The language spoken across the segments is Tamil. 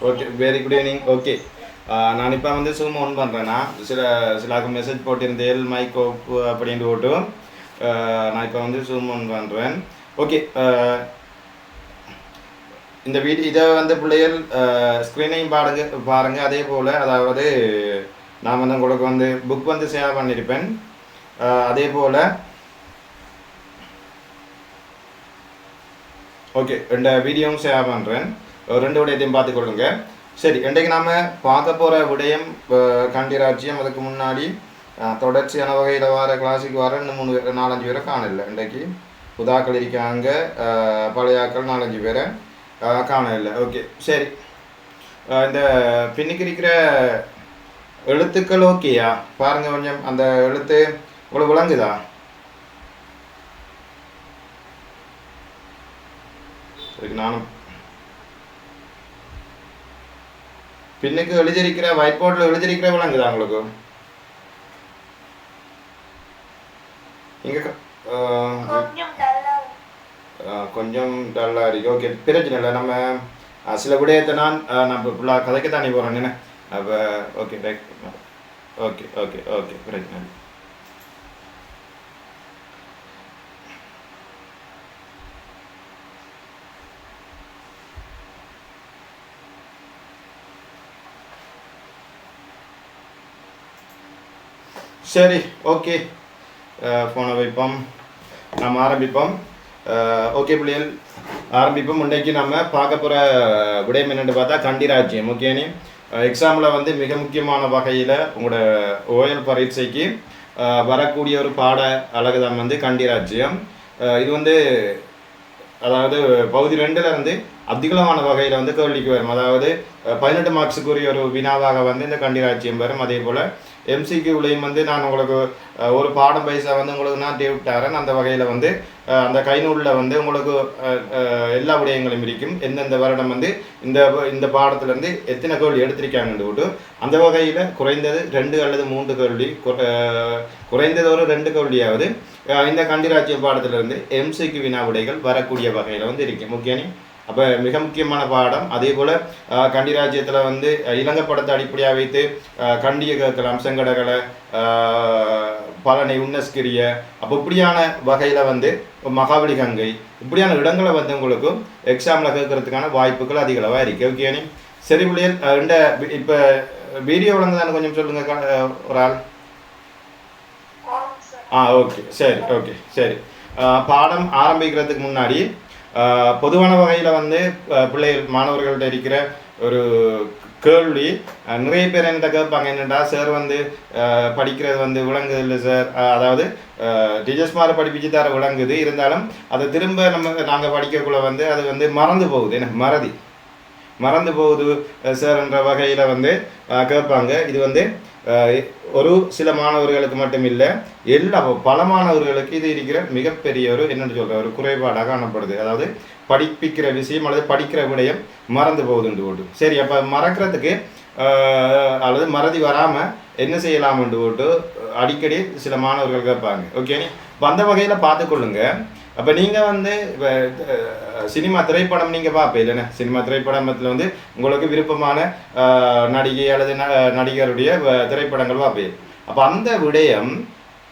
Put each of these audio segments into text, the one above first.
Okay very good evening okay நான் இப்போ வந்து சூம் ஆன் பண்ணுறேன்னா சில சிலாக்கு மெசேஜ் போட்டிருந்தேன் மைக் ஆஃப் அப்படின்னு போட்டு நான் இப்போ வந்து சூம் ஆன் பண்ணுறேன் ஓகே இந்த வீடு இதை வந்து பிள்ளைகள் ஸ்க்ரீனையும் பாருங்க பாருங்க அதே போல் அதாவது நான் வந்து உங்களுக்கு வந்து புக் வந்து ஷேர் பண்ணியிருப்பேன் அதே போல் ஓகே ரெண்டு வீடியோவும் ஷேர் பண்ணுறேன் ரெண்டு விடயத்தையும் பார்த்துக்கொள்ளுங்க சரி இன்றைக்கு நாம் பார்க்க போகிற விடயம் கண்டி ராஜ்யம். அதுக்கு முன்னாடி தொடர்ச்சியான வகையில் வர கிளாஸுக்கு வர இன்னும் மூணு பேர் நாலஞ்சு பேரை காணல இன்றைக்கு புதாக்கள் இருக்காங்க பழையாக்கள் பழைய நாலஞ்சு பேரை காணல ஓகே சரி. இந்த பின்னுக்கு இருக்கிற எழுத்துக்கள் ஓகேயா? பாருங்க கொஞ்சம் அந்த எழுத்து உங்களுக்கு விளங்குதா? நானும் பின்னுக்கு எழுதியிருக்கிற ஒயிட் போர்டில் எழுதியிருக்கிற விளங்குதா உங்களுக்கு? இங்கே கொஞ்சம் டல்லா கொஞ்சம் டல்லாக இருக்கு. ஓகே பிரச்சனை இல்லை. நம்ம சில விடயத்தை நான் இப்போ ஃபுல்லாக கதைக்க தானே போகிறேன் என்ன? அப்போ ஓகே ஓகே ஓகே ஓகே பிரச்சனை இல்லை. சரி ஓகே. ஃபோனை வைப்போம். நம்ம ஆரம்பிப்போம். ஓகே பிள்ளைகள் ஆரம்பிப்போம். இன்றைக்கு நம்ம பார்க்க போகிற விடயம் என்னென்னு பார்த்தா கண்டி ராஜ்யம் ஓகேனே எக்ஸாமில் வந்து மிக முக்கியமான வகையில் உங்களோட ஓயல் பரீட்சைக்கு வரக்கூடிய ஒரு பாட அழகு தான் வந்து கண்டி ராஜ்யம் இது வந்து அதாவது பகுதி ரெண்டில் வந்து அதிகளவான வகையில் வந்து கேள்விக்கு வரும். அதாவது பதினெட்டு மார்க்ஸுக்குரிய ஒரு வினாவாக வந்து இந்த கண்டிராட்சியம் வரும். அதே போல் எம்சிக்யூலையும் வந்து நான் உங்களுக்கு ஒரு பாடம் பைசா வந்து உங்களுக்கு நான் தேவிட்டாரன் அந்த வகையில் வந்து அந்த கைநூலில் வந்து உங்களுக்கு எல்லா விடயங்களும் இருக்கும். எந்தெந்த வருடம் வந்து இந்த இந்த பாடத்துலேருந்து எத்தனை கேள்வி எடுத்திருக்காங்கன்னு போட்டு அந்த வகையில் குறைந்தது ரெண்டு அல்லது மூன்று கேள்வி குறைந்தது ஒரு ரெண்டு கேள்வியாவது இந்த கண்டிராட்சிய பாடத்திலிருந்து எம்சிக்கு வினா விடைகள் வரக்கூடிய வகையில் வந்து இருக்கு. முக்கியனி? அப்போ மிக முக்கியமான பாடம். அதே போல் கண்டி ராஜ்யத்தில் வந்து இலங்கை படத்தை அடிப்படையாக வைத்து கண்டிய அஹ், பழனி உன்னஸ்கிரிய அப்போ இப்படியான வகையில் வந்து மகாபலி கங்கை இப்படியான இடங்களை வந்து உங்களுக்கு எக்ஸாமில் கேட்கறதுக்கான வாய்ப்புகள் அதிக அளவாக இருக்கு ஓகேனி சரி அஹ், இந்த இப்போ வீடியோ விளங்குதானு கொஞ்சம் சொல்லுங்க க- அஹ், ஒரு ஆள். ஆ ஓகே சரி. ஓகே சரி பாடம் ஆரம்பிக்கிறதுக்கு முன்னாடி பொதுவான வகையில் வந்து பிள்ளைகள் மாணவர்கள்ட்ட இருக்கிற ஒரு கேள்வி நிறைய பேர் என்கிட்ட கேட்பாங்க என்னடா சார் வந்து படிக்கிறது வந்து விளங்குது இல்லை சார் அதாவது டீச்சர்ஸ் மாதிரி படிப்பிச்சு தர விளங்குது. இருந்தாலும் அதை திரும்ப நம்ம நாங்கள் படிக்கக்குள்ள வந்து அது வந்து மறந்து போகுது. எனக்கு மறதி. மறந்து போகுது சார் என்ற வகையில் வந்து கேட்பாங்க. இது வந்து ஒரு சில மாணவர்களுக்கு மட்டும் இல்லை எல்லா பல மாணவர்களுக்கு இது இருக்கிற மிகப்பெரிய ஒரு என்னென்னு சொல்கிற ஒரு குறைபாடாக காணப்படுது அதாவது படிப்பிக்கிற விஷயம் அல்லது படிக்கிற விடயம் மறந்து போகுதுண்டு போட்டு சரி அப்போ மறக்கிறதுக்கு அல்லது மறதி வராமல் என்ன செய்யலாம்னு போட்டு அடிக்கடி சில மாணவர்கள் கேட்பாங்க. ஓகே அந்த வகையில் பார்த்துக்கொள்ளுங்க. அப்போ நீங்கள் வந்து இப்போ சினிமா திரைப்படம் நீங்கள் பார்ப்பீங்க இல்லைண்ணே சினிமா திரைப்படத்தில் வந்து உங்களுக்கு விருப்பமான நடிகை அல்லது ந- நடிகருடைய திரைப்படங்கள் பார்ப்பீங்க அப்போ அந்த விடயம்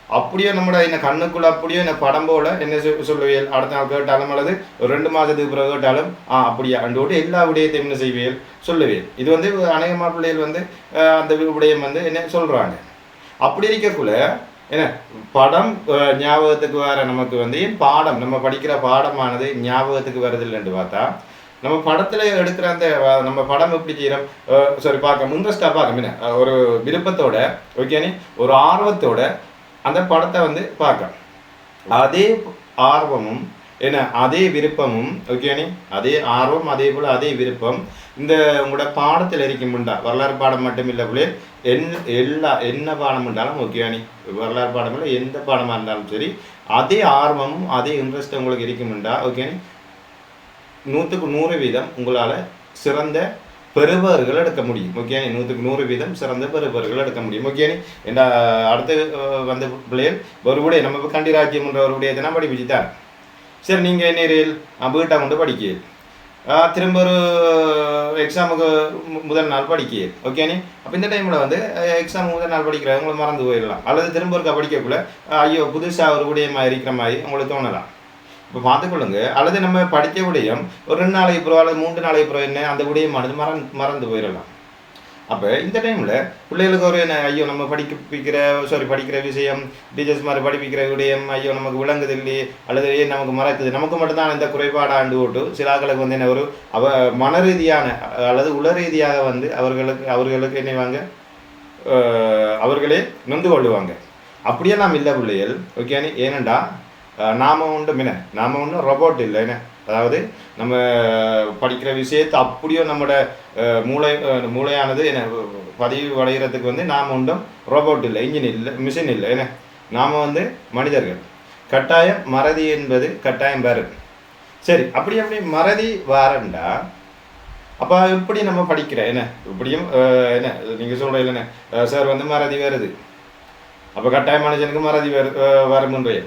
அப்படியே நம்மளோட என்ன கண்ணுக்குள்ள அப்படியே என்ன படம் போல என்ன சொல்லுவியல் அடுத்த நாள் கேட்டாலும் அல்லது ஒரு ரெண்டு மாதத்துக்கு பிறகு கேட்டாலும் ஆ அப்படியா? அண்டு விட்டு எல்லா விடயத்தையும் என்ன செய்வியல் சொல்லுவியல் இது வந்து அநேகமா பிள்ளைகள் வந்து அந்த விடயம் வந்து என்ன சொல்கிறாங்க அப்படி இருக்கக்குள்ள என்ன? படம் ஞாபகத்துக்கு வர நமக்கு வந்து பாடம் நம்ம படிக்கிற பாடமானது ஞாபகத்துக்கு வருதில்லைன்னு பார்த்தா நம்ம படத்துல எடுக்கிற அந்த நம்ம படம் எப்படி செய்யறோம் சாரி பார்க்க இன்ட்ரெஸ்டாக பார்க்க என்ன ஒரு விருப்பத்தோட ஓகேனே ஒரு ஆர்வத்தோட அந்த படத்தை வந்து பார்க்க அதே ஆர்வமும் என்ன அதே விருப்பமும் ஓகேனே அதே ஆர்வம் அதே போல் அதே விருப்பம். இந்த உங்களோட பாடத்தில் இருக்குமுண்டா வரலாறு பாடம் மட்டும் இல்லை பிள்ளை என் எல்லா என்ன பாடம் இருந்தாலும் ஓகேனே வரலாறு பாடம் இல்லை எந்த பாடமாக இருந்தாலும் சரி அதே ஆர்வமும் அதே இன்ட்ரெஸ்ட் உங்களுக்கு இருக்குமுண்டா ஓகேனே நூற்றுக்கு நூறு வீதம் உங்களால் சிறந்த பெறுபவர்கள் எடுக்க முடியும். ஓகே நூற்றுக்கு நூறு வீதம் சிறந்த பெறுபவர்கள் எடுக்க முடியும். ஓகே என்ன அடுத்து வந்த பிள்ளைகள் ஒருபடியே நம்ம கண்டி ராஜ்யம் என்ற விடயத்தை தினம் படிப்பிச்சு சரி நீங்கள் என்ன வீட்டை கொண்டு படிக்க திரும்ப ஒரு எக்ஸாமுக்கு முதல் நாள் படிக்க ஓகே நீ அப்போ இந்த டைமில் வந்து எக்ஸாம் முதல் நாள் படிக்கிறவங்கள மறந்து போயிடலாம் அல்லது திரும்ப ஒருக்கா படிக்கக்குள்ள ஐயோ புதுசாக ஒரு விடயமாக இருக்கிற மாதிரி உங்களுக்கு தோணலாம் இப்போ பார்த்துக்கொள்ளுங்க அல்லது நம்ம படித்த விடயம் ஒரு ரெண்டு நாளைக்கு பிறகு அல்லது மூன்று நாளைக்கு பிறகு என்ன அந்த விடயமானது மறந்து மறந்து போயிடலாம் அப்போ இந்த டைமில் பிள்ளைகளுக்கு ஒரு என்ன ஐயோ நம்ம படிப்பிக்கிற சாரி படிக்கிற விஷயம் டீச்சர்ஸ் மாதிரி படிப்பிக்கிற விடயம் ஐயோ நமக்கு விளங்குது இல்லையே அல்லது ஏன் நமக்கு மறக்குது நமக்கு மட்டும்தான் இந்த குறைபாடாண்டு ஓட்டு. சில வந்து என்ன ஒரு அவ மன ரீதியான அல்லது உள ரீதியாக வந்து அவர்களுக்கு அவர்களுக்கு என்னவாங்க அவர்களே நொந்து கொள்ளுவாங்க. அப்படியெல்லாம் இல்லை பிள்ளைகள் ஓகே ஏனண்டா நாம் நாம உண்டு மின நாம ஒன்றும் ரொபோட் இல்லை என்ன? அதாவது நம்ம படிக்கிற விஷயத்தை அப்படியோ நம்மளோட மூளை மூளையானது என்ன பதிவு அடைகிறதுக்கு வந்து நாம் ஒன்றும் ரோபோட் இல்லை இன்ஜின் இல்லை மிஷின் இல்லை. என்ன? நாம் வந்து மனிதர்கள். கட்டாயம் மறதி என்பது கட்டாயம் வரும் சரி அப்படி அப்படி மறதி வாரண்டா? அப்போ எப்படி நம்ம படிக்கிற? என்ன? இப்படியும் என்ன? நீங்கள் சொல்கிற இல்லைண்ணே சார் வந்து மறதி வருது அப்போ கட்டாய மனுஷனுக்கு மறதி வரு அஹ்,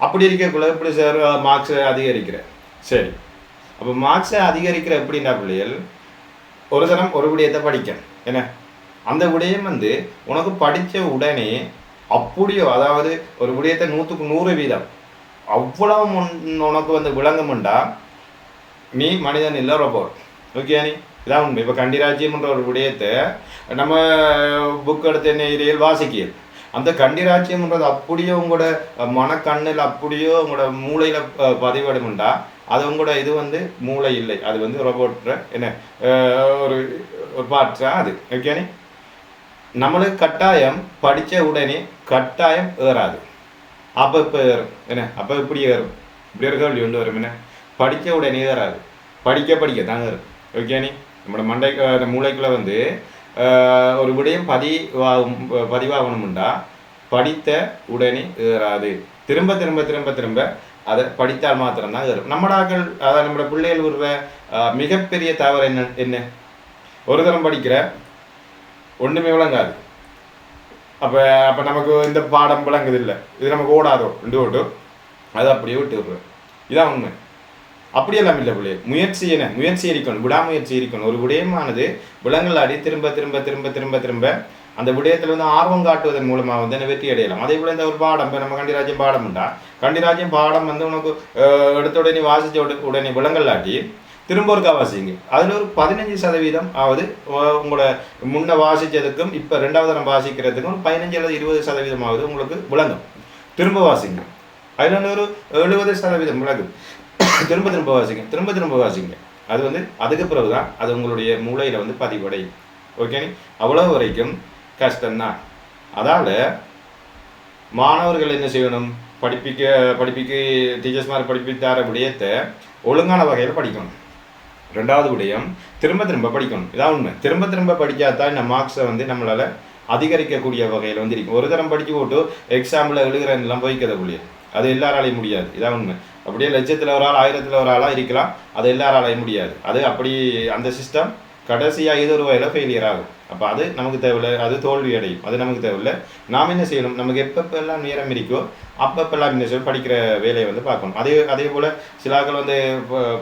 அப்படி இருக்கக்குள்ள எப்படி சார் மார்க்ஸ் அதிகரிக்கிறேன் சரி. அப்போ மார்க்ஸை அதிகரிக்கிற எப்படின்னா பிள்ளைகள்? ஒரு தரம் ஒரு விடயத்தை படிக்கணும். என்ன? அந்த விடயம் வந்து உனக்கு படித்த உடனே அப்படியோ அதாவது ஒரு விடயத்தை நூற்றுக்கு நூறு வீதம் அவ்வளவு முன் உனக்கு வந்து விளங்குமுண்டா? நீ மனிதன் இல்லை ரொபோட் ஓகே நீ இதான் உண்மை. இப்போ கண்டிராஜ்யம்ன்ற ஒரு விடயத்தை நம்ம புக் எடுத்து என்ன இதையில் வாசிக்கியல் அந்த கண்டிராட்சியம்ன்றது அப்படியே உங்களோட மனக்கண்ணில் அப்படியோ உங்களோட மூளையில் பதிவிடும்டா அது உங்களோட இது வந்து மூளை இல்லை. அது வந்து ரோபோட்ற என்ன ஒரு ஒரு பார்ட்ஸா அது. ஓகேனே நம்மளுக்கு கட்டாயம் படித்த உடனே கட்டாயம் ஏறாது. அப்போ இப்போ ஏறும். என்ன? அப்போ இப்படி ஏறும். இப்படி இருக்க வேண்டி கொண்டு வரும். என்ன? படித்த உடனே ஏறாது. படிக்க படிக்க தாங்க ஏறும். ஓகேனே நம்மளோட மண்டை மூளைக்குள்ளே மூளைக்குள்ள வந்து ஒரு விடயம் பதிவாகும் பதிவாகணும்டா படித்த உடனே ஏறாது திரும்ப திரும்ப திரும்ப திரும்ப அதை படித்தால் மாத்திரம்தான் ஏறும் நம்மடாக்கள் அதாவது நம்மளோட பிள்ளைகள் உருவ மிகப்பெரிய தவறு என்ன என்ன ஒரு தரம் படிக்கிற ஒன்றுமே விளங்காது அப்போ அப்போ நமக்கு இந்த பாடம் விளங்குது இல்லை இது நமக்கு ஓடாதோ ரெண்டு ஓட்டும் அதை அப்படியே விட்டு விடுறோம் இதான் உண்மை அப்படியெல்லாம் இல்லை பிள்ளை முயற்சி என்ன? முயற்சி இருக்கணும் விடாமுயற்சி இருக்கணும் ஒரு விடயமானது விலங்கலாடி திரும்ப திரும்ப திரும்ப திரும்ப திரும்ப அந்த விடயத்தில் வந்து ஆர்வம் காட்டுவதன் மூலமாக வந்து என்ன வெற்றி அடையலாம். அதே போல இந்த ஒரு பாடம் இப்போ நம்ம கண்டிராஜ்யம் பாடம் உண்டா? கண்டிராஜ்யம் பாடம் வந்து உனக்கு எடுத்த உடனே வாசித்த உட- உடனே விலங்கலாட்டி திரும்ப ஒருக்கா வாசிங்க அதில் ஒரு பதினஞ்சு சதவீதம் ஆவது உங்களோட முன்ன வாசிச்சதுக்கும் இப்போ ரெண்டாவது நம்ம வாசிக்கிறதுக்கும் பதினஞ்சு அல்லது இருபது சதவீதமாவது உங்களுக்கு விளங்கும். திரும்ப வாசிங்க. அதில் ஒரு எழுபது சதவீதம் விளங்கும் திரும்ப திரும்ப வாசிங்க திரும்ப திரும்ப வாசிங்க. அது வந்து அதுக்கு பிறகு தான் அது உங்களுடைய மூளையில் வந்து பதிவடையும். ஓகே அவ்வளவு வரைக்கும் கஷ்டம்தான் அதால் மாணவர்கள் என்ன செய்யணும்? படிப்பிக்க படிப்பிக்கு டீச்சர்ஸ் மாதிரி படிப்பித்தார விடயத்தை ஒழுங்கான வகையில் படிக்கணும். ரெண்டாவது விடயம் திரும்ப திரும்ப படிக்கணும். இதான் உண்மை. திரும்ப திரும்ப படிக்காதான் இந்த மார்க்ஸை வந்து நம்மளால் அதிகரிக்கக்கூடிய வகையில் வந்து இருக்கும். ஒரு தரம் படித்து போட்டு எக்ஸாமில் எழுதுறதுலாம் போய்க்கிறதுக்குள்ளே அது எல்லாராலையும் முடியாது. இதான் உண்மை. அப்படியே லட்சத்தில் ஒரு ஆள் ஆயிரத்தில் ஒரு ஆளாக இருக்கலாம். அது எல்லாராலையும் முடியாது. அது அப்படி அந்த சிஸ்டம் கடைசியாக இது ஒரு வகையில் ஃபெயிலியர் ஆகும். அப்போ அது நமக்கு தேவையில்லை. அது தோல்வி அடையும். அது நமக்கு தேவையில்லை. நாம் என்ன செய்யணும்? நமக்கு எப்பப்பெல்லாம் நேரம் இருக்கோ அப்பப்பெல்லாம் என்ன செய்யணும்? படிக்கிற வேலையை வந்து பார்க்கணும். அதே அதே போல் சில வந்து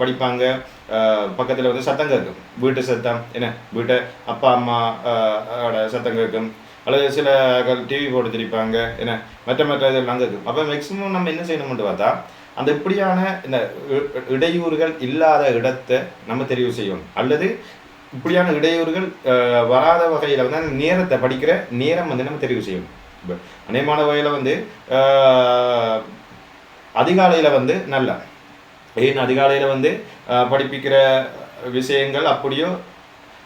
படிப்பாங்க. பக்கத்தில் வந்து சத்தம் கேட்கும். வீட்டு சத்தம் என்ன? வீட்டை அப்பா அம்மா சத்தம் கேட்கும். அல்லது சில டிவி போட்டு திரிப்பாங்க என்ன மற்ற மற்ற இதெல்லாம் இருக்கும் அப்போ மேக்ஸிமம் நம்ம என்ன செய்யணும்னு பார்த்தா அந்த இப்படியான இந்த இ- இடையூறுகள் இல்லாத இடத்தை நம்ம தெரிவு செய்யணும். அல்லது இப்படியான இடையூறுகள் வராத வகையில் வந்து அந்த நேரத்தை படிக்கிற நேரம் வந்து நம்ம தெரிவு செய்யணும். இப்போ அநேகமான வகையில் வந்து அதிகாலையில் வந்து நல்ல. ஏன் அதிகாலையில் வந்து படிப்பிக்கிற விஷயங்கள் அப்படியோ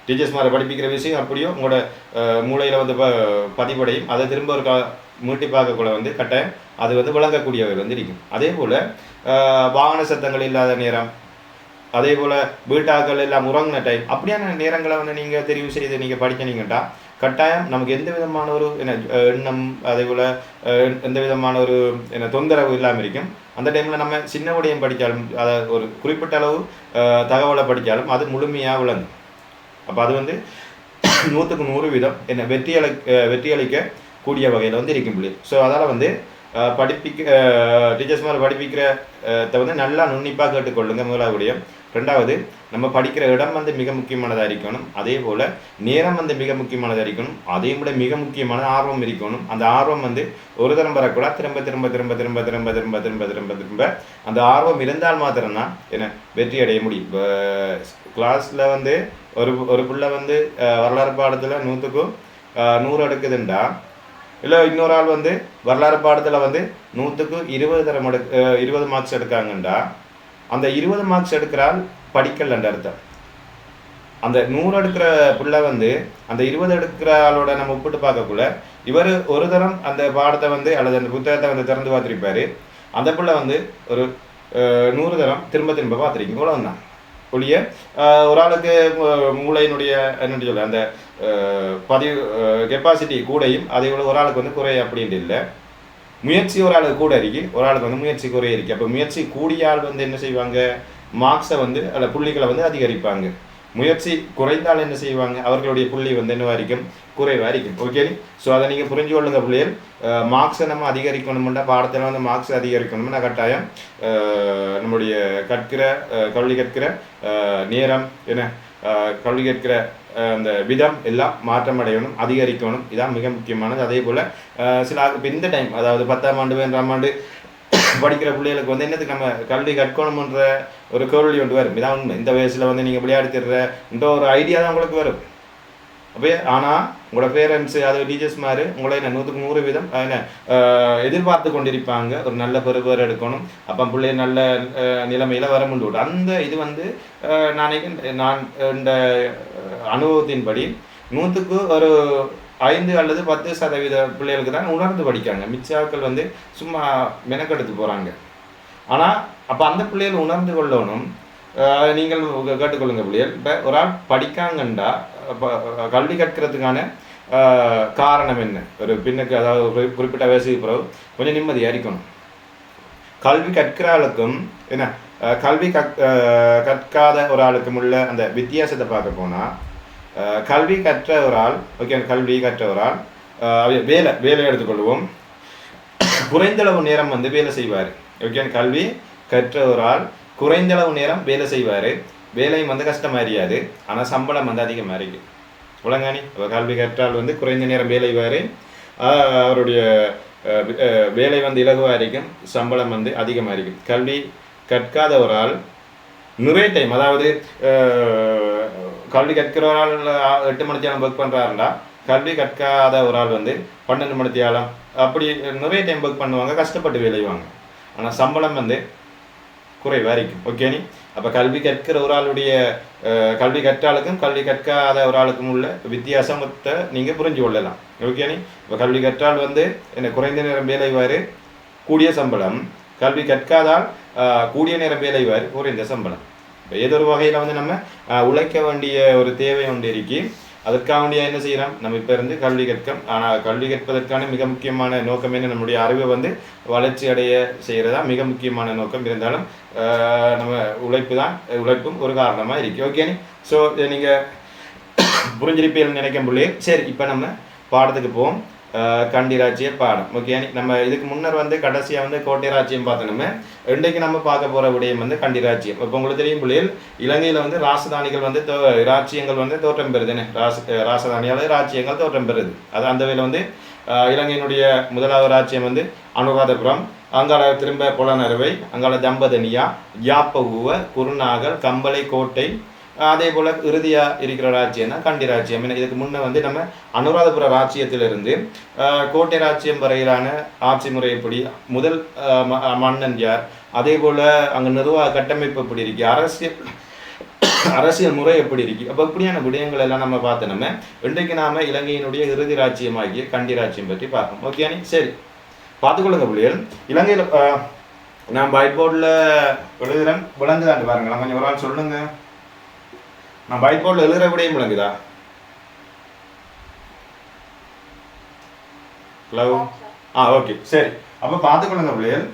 டீச்சர்ஸ் மாதிரி படிப்பிக்கிற விஷயம் அப்படியோ உங்களோட மூளையில் வந்து ப பதிவடையும் அதை திரும்ப ஒரு கா மீட்டி பார்க்கக்குள்ள வந்து கட்டாயம் அது வந்து விளங்கக்கூடியவர் வந்து இருக்கும் அதே போல் வாகன சத்தங்கள் இல்லாத நேரம் அதே போல் வீட்டாக்கள் எல்லாம் உறங்கின டைம் அப்படியான நேரங்களை வந்து நீங்கள் தெரிவு செய்து நீங்கள் படிச்சனீங்கட்டா கட்டாயம் நமக்கு எந்த விதமான ஒரு என்ன எண்ணம் அதே போல் எந்த விதமான ஒரு என்ன தொந்தரவு இல்லாமல் இருக்கும். அந்த டைமில் நம்ம சின்ன உடையம் படித்தாலும் அதை ஒரு குறிப்பிட்ட அளவு தகவலை படித்தாலும் அது முழுமையாக விளங்கும். அப்போ அது வந்து நூற்றுக்கு நூறு வீதம் என்ன வெற்றி அளி வெற்றி அளிக்க கூடிய வகையில் வந்து இருக்கும் பிள்ளை. ஸோ அதால் வந்து படிப்பிக்க டீச்சர்ஸ் மாதிரி படிப்பிக்கிற வந்து நல்லா நுண்ணிப்பாக கேட்டுக்கொள்ளுங்க முதலாவது விடயம் ரெண்டாவது நம்ம படிக்கிற இடம் வந்து மிக முக்கியமானதாக இருக்கணும். அதே போல் நேரம் வந்து மிக முக்கியமானதாக இருக்கணும். அதையும் விட மிக முக்கியமான ஆர்வம் இருக்கணும். அந்த ஆர்வம் வந்து ஒரு தரம் வரக்கூடாது. திரும்ப திரும்ப திரும்ப திரும்ப திரும்ப திரும்ப திரும்ப திரும்ப திரும்ப. அந்த ஆர்வம் இருந்தால் மாத்திரம்தான் என்ன வெற்றி அடைய முடியும். இப்போ கிளாஸில் வந்து ஒரு ஒரு பிள்ளை வந்து வரலாறு பாடத்தில் நூற்றுக்கும் நூறு எடுக்குதுண்டா? இல்லை இன்னொரு ஆள் வந்து வரலாறு பாடத்தில் வந்து நூற்றுக்கு இருபது தரம் எடு இருபது மார்க்ஸ் எடுக்காங்கண்டா? அந்த இருபது மார்க்ஸ் படிக்கல் படிக்கலன்ற அர்த்தம். அந்த நூறு எடுக்கிற பிள்ளை வந்து அந்த இருபது எடுக்கிற ஆளோட நம்ம ஒப்பிட்டு பார்க்கக்குள்ள இவர் ஒரு தரம் அந்த பாடத்தை வந்து அல்லது அந்த புத்தகத்தை வந்து திறந்து பார்த்துருப்பாரு. அந்த பிள்ளை வந்து ஒரு நூறு தரம் திரும்ப திரும்ப பார்த்துருக்கீங்க இவ்வளோதான் ஒழிய ஒரு ஆளுக்கு மூளையினுடைய என்ன சொல்ல அந்த பதிவு கெப்பாசிட்டி கூடையும் அதே ஒரு ஆளுக்கு வந்து குறை அப்படின்ட்டு இல்லை. முயற்சி ஒரு ஆளுக்கு கூட இருக்கு ஒரு ஆளுக்கு வந்து முயற்சி குறைய இருக்கு. அப்போ முயற்சி கூடிய ஆள் வந்து என்ன செய்வாங்க? மார்க்ஸை வந்து அல்ல புள்ளிகளை வந்து அதிகரிப்பாங்க. முயற்சி குறைந்தால் என்ன செய்வாங்க? அவர்களுடைய புள்ளி வந்து என்னவா இருக்கும்? குறைவா இருக்கும். ஓகே ஸோ அதை நீங்கள் புரிஞ்சு கொள்ளுங்க பிள்ளைகள். மார்க்ஸை நம்ம அதிகரிக்கணும்னா பாடத்தில் வந்து மார்க்ஸ் அதிகரிக்கணும்னா கட்டாயம் நம்முடைய கற்கிற கல்வி கற்கிற நேரம் என்ன? கல்வி கற்கிற அந்த விதம் எல்லாம் மாற்றம் அடையணும் அதிகரிக்கணும். இதான் மிக முக்கியமானது. அதே போல் சில ஆள் இந்த டைம் அதாவது பத்தாம் ஆண்டு பதினொன்றாம் ஆண்டு படிக்கிற பிள்ளைகளுக்கு வந்து என்னத்துக்கு நம்ம கல்வி கற்கணும்ன்ற ஒரு கேள்வி ஒன்று வரும். இதான் உண்மை. இந்த வயசில் வந்து நீங்கள் விளையாடி இந்த ஒரு ஐடியா தான் உங்களுக்கு வரும். அப்போ ஆனால் உங்களோட பேரண்ட்ஸு அது டீச்சர்ஸ்மார் உங்களை என்ன நூற்றுக்கு நூறு விதம் என்ன எதிர்பார்த்து கொண்டிருப்பாங்க. ஒரு நல்ல பெறுபேர் எடுக்கணும். அப்போ பிள்ளை நல்ல நிலைமையில் நிலைமையில வர முடியும். அந்த இது வந்து நான் நான் இந்த அனுபவத்தின்படி நூற்றுக்கு ஒரு ஐந்து அல்லது பத்து சதவீத பிள்ளைகளுக்கு தான் உணர்ந்து படிக்காங்க. மிச்சாக்கள் வந்து சும்மா மெனக்கெடுத்து போகிறாங்க ஆனால் அப்போ அந்த பிள்ளைகள் உணர்ந்து கொள்ளணும். நீங்கள் கேட்டுக்கொள்ளுங்க பிள்ளைகள் இப்போ ஒரு ஆள் படிக்காங்கண்டா அப்ப, கல்வி கற்கிறதுக்கான காரணம் என்ன? ஒரு பின்னுக்கு அதாவது ஒரு குறிப்பிட்ட வயசுக்கு பிறகு கொஞ்சம் நிம்மதியாக இருக்கணும். கல்வி கற்கிற ஆளுக்கும் என்ன கல்வி கற் கற்காத ஒரு ஆளுக்கும் உள்ள அந்த வித்தியாசத்தை பார்க்க போனால் கல்வி கற்ற ஒரு ஆள் ஓகே கல்வி கற்ற ஒரு ஆள் வேலை வேலை எடுத்துக்கொள்வோம். குறைந்தளவு நேரம் வந்து வேலை செய்வார். ஓகே கல்வி கற்ற ஒரு ஆள் குறைந்தளவு நேரம் வேலை செய்வார். வேலையும் வந்து கஷ்டமாக இருக்காது ஆனால் சம்பளம் வந்து அதிகமாக இருக்கு உலகாணி கல்வி கற்றால் வந்து குறைந்த நேரம் வேலை அவருடைய வேலை வந்து இலகுவாக இருக்கும். சம்பளம் வந்து அதிகமாக இருக்கும். கல்வி கற்காத ஒரு ஆள் நிறைய டைம் அதாவது கல்வி கற்கிற ஒரு ஆள் எட்டு மணி நேரம் ஒர்க் பண்ணுறாருண்டா கல்வி கற்காத ஒரு ஆள் வந்து பன்னெண்டு மணி நேரம் அப்படி நிறைய டைம் ஒர்க் பண்ணுவாங்க கஷ்டப்பட்டு வேலைவாங்க ஆனால் சம்பளம் வந்து குறைவாக இருக்கும் ஓகே நீ அப்போ கல்வி கற்கிற ஒரு ஆளுடைய கல்வி கற்றாளுக்கும் கல்வி கற்காத ஒரு ஆளுக்கும் உள்ள வித்தியாசத்தை நீங்கள் புரிஞ்சு கொள்ளலாம். ஓகே நீ இப்போ கல்வி கற்றால் வந்து என்ன குறைந்த நேரம் வேலைவார் கூடிய சம்பளம். கல்வி கற்காதால் கூடிய நேரம் வேலைவாரு குறைந்த சம்பளம். இப்போ ஏதோ ஒரு வகையில் வந்து நம்ம உழைக்க வேண்டிய ஒரு தேவை ஒன்று இருக்குது அதற்காக வேண்டியா என்ன செய்யறோம் நம்ம இப்போ இருந்து கல்வி கற்கம். ஆனால் கல்வி கற்பதற்கான மிக முக்கியமான நோக்கம் என்ன? நம்முடைய அறிவை வந்து வளர்ச்சி அடைய செய்கிறதா மிக முக்கியமான நோக்கம். இருந்தாலும் நம்ம உழைப்பு தான் உழைப்பும் ஒரு காரணமாக இருக்கு. ஓகே ஸோ நீங்கள் புரிஞ்சிருப்பீங்கன்னு நினைக்கும் பிள்ளை சரி இப்போ நம்ம பாடத்துக்கு போவோம். கண்டி ராஜ்ய பாடம். ஓகே நம்ம இதுக்கு முன்னர் வந்து கடைசியாக வந்து கோட்டை ராஜ்யம் பார்த்தோமே இன்றைக்கு நம்ம பார்க்க போகிற விடயம் வந்து கண்டி ராஜ்யம் இப்போ உங்களுக்கு தெரியும் பிள்ளைகள் இலங்கையில் வந்து ராசதானிகள் வந்து தோ ராஜ்யங்கள் வந்து தோற்றம் பெறுதுன்னு ராச ராசதானியால் ராஜ்யங்கள் தோற்றம் பெறுது. அது அந்த வகையில் வந்து இலங்கையினுடைய முதலாவது ராஜ்யம் வந்து அனுராதபுரம் அங்கால திரும்ப புலனறுவை அங்கால தம்பதனியா யாப்பகுவ குருநாகல் கம்பளை கோட்டை அதே போல் இறுதியாக இருக்கிற ராஜ்யம்னா கண்டி ராஜ்யம். ஏன்னா இதுக்கு முன்னே வந்து நம்ம அனுராதபுர ராஜ்யத்திலிருந்து கோட்டை ராஜ்யம் வரையிலான ஆட்சி முறை எப்படி முதல் ம- மன்னன் யார்? அதே போல் அங்கே நிர்வாக கட்டமைப்பு எப்படி இருக்கு? அரசியல் அரசியல் முறை எப்படி இருக்கு? அப்போ இப்படியான விடயங்கள் எல்லாம் நம்ம பார்த்து நம்ம இன்றைக்கு நாம இலங்கையினுடைய இறுதி ராஜ்யமாகிய கண்டி ராஜ்யம் பற்றி பார்ப்போம். ஓகே சரி. பார்த்துக்கொள்ளுங்க பிள்ளைகள். இலங்கையில் நான் ஒயிட் போர்டில் எழுதுறேன். விளங்குதாண்டு பாருங்க கொஞ்சம் ஒரு சொல்லுங்கள் நான் ஒயிட் போர்டில் எழுதுற விடையும் விளங்குதா? ஹலோ ஆ ஓகே சரி. அப்போ பார்த்துக்கொள்ளுங்க பிள்ளைகள்.